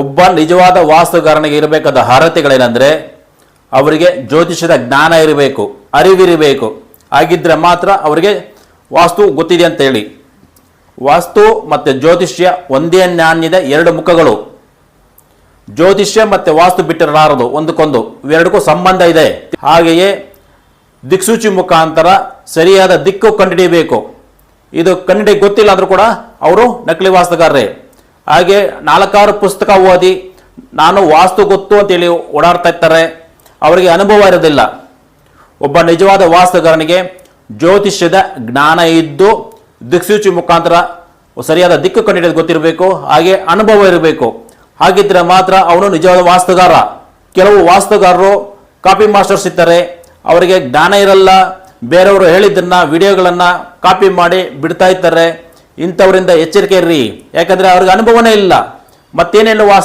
ಒಬ್ಬ ನಿಜವಾದ ವಾಸ್ತುಗಾರನಿಗೆ ಇರಬೇಕಾದ ಅರ್ಹತೆಗಳೇನೆಂದರೆ ಅವರಿಗೆ ಜ್ಯೋತಿಷ್ಯದ ಜ್ಞಾನ ಇರಬೇಕು, ಅರಿವಿರಬೇಕು. ಹಾಗಿದ್ದರೆ ಮಾತ್ರ ಅವರಿಗೆ ವಾಸ್ತು ಗೊತ್ತಿದೆ ಅಂತೇಳಿ ವಾಸ್ತು ಮತ್ತು ಜ್ಯೋತಿಷ್ಯ ಒಂದೇ ನಾಣ್ಯದ ಎರಡು ಮುಖಗಳು. ಜ್ಯೋತಿಷ್ಯ ಮತ್ತು ವಾಸ್ತು ಬಿಟ್ಟಿರಲಾರದು, ಒಂದಕ್ಕೊಂದು. ಇವೆರಡಕ್ಕೂ ಸಂಬಂಧ ಇದೆ. ಹಾಗೆಯೇ ದಿಕ್ಸೂಚಿ ಮುಖಾಂತರ ಸರಿಯಾದ ದಿಕ್ಕು ಕಂಡುಹಿಡಿಯಬೇಕು. ಇದು ಕನ್ನಡಿಗೆ ಗೊತ್ತಿಲ್ಲ ಅಂದರೂ ಕೂಡ ಅವರು ನಕಲಿ ವಾಸ್ತುಗಾರರೇ. ಹಾಗೆ ನಾಲ್ಕಾರು ಪುಸ್ತಕ ಓದಿ ನಾನು ವಾಸ್ತು ಗೊತ್ತು ಅಂತೇಳಿ ಓಡಾಡ್ತಾ ಇರ್ತಾರೆ. ಅವರಿಗೆ ಅನುಭವ ಇರೋದಿಲ್ಲ. ಒಬ್ಬ ನಿಜವಾದ ವಾಸ್ತುಗಾರನಿಗೆ ಜ್ಯೋತಿಷ್ಯದ ಜ್ಞಾನ ಇದ್ದು ದಿಕ್ಸೂಚಿ ಮುಖಾಂತರ ಸರಿಯಾದ ದಿಕ್ಕು ಕಂಡಿಡಿಯೋದು ಗೊತ್ತಿರಬೇಕು, ಹಾಗೆ ಅನುಭವ ಇರಬೇಕು. ಹಾಗಿದ್ರೆ ಮಾತ್ರ ಅವನು ನಿಜವಾದ ವಾಸ್ತುಗಾರ. ಕೆಲವು ವಾಸ್ತುಗಾರರು ಕಾಪಿ ಮಾಸ್ಟರ್ಸ್ ಇರ್ತಾರೆ. ಅವರಿಗೆ ಜ್ಞಾನ ಇರಲ್ಲ. ಬೇರೆಯವರು ಹೇಳಿದ್ದನ್ನ, ವಿಡಿಯೋಗಳನ್ನ ಕಾಪಿ ಮಾಡಿ ಬಿಡ್ತಾ ಇರ್ತಾರೆ. ಇಂಥವರಿಂದ ಎಚ್ಚರಿಕೆ ಇರ್ರಿ. ಯಾಕಂದ್ರೆ ಅವ್ರಿಗೆ ಅನುಭವನೇ ಇಲ್ಲ. ಮತ್ತೇನೆಲ್ಲ ವಾಸ್ತು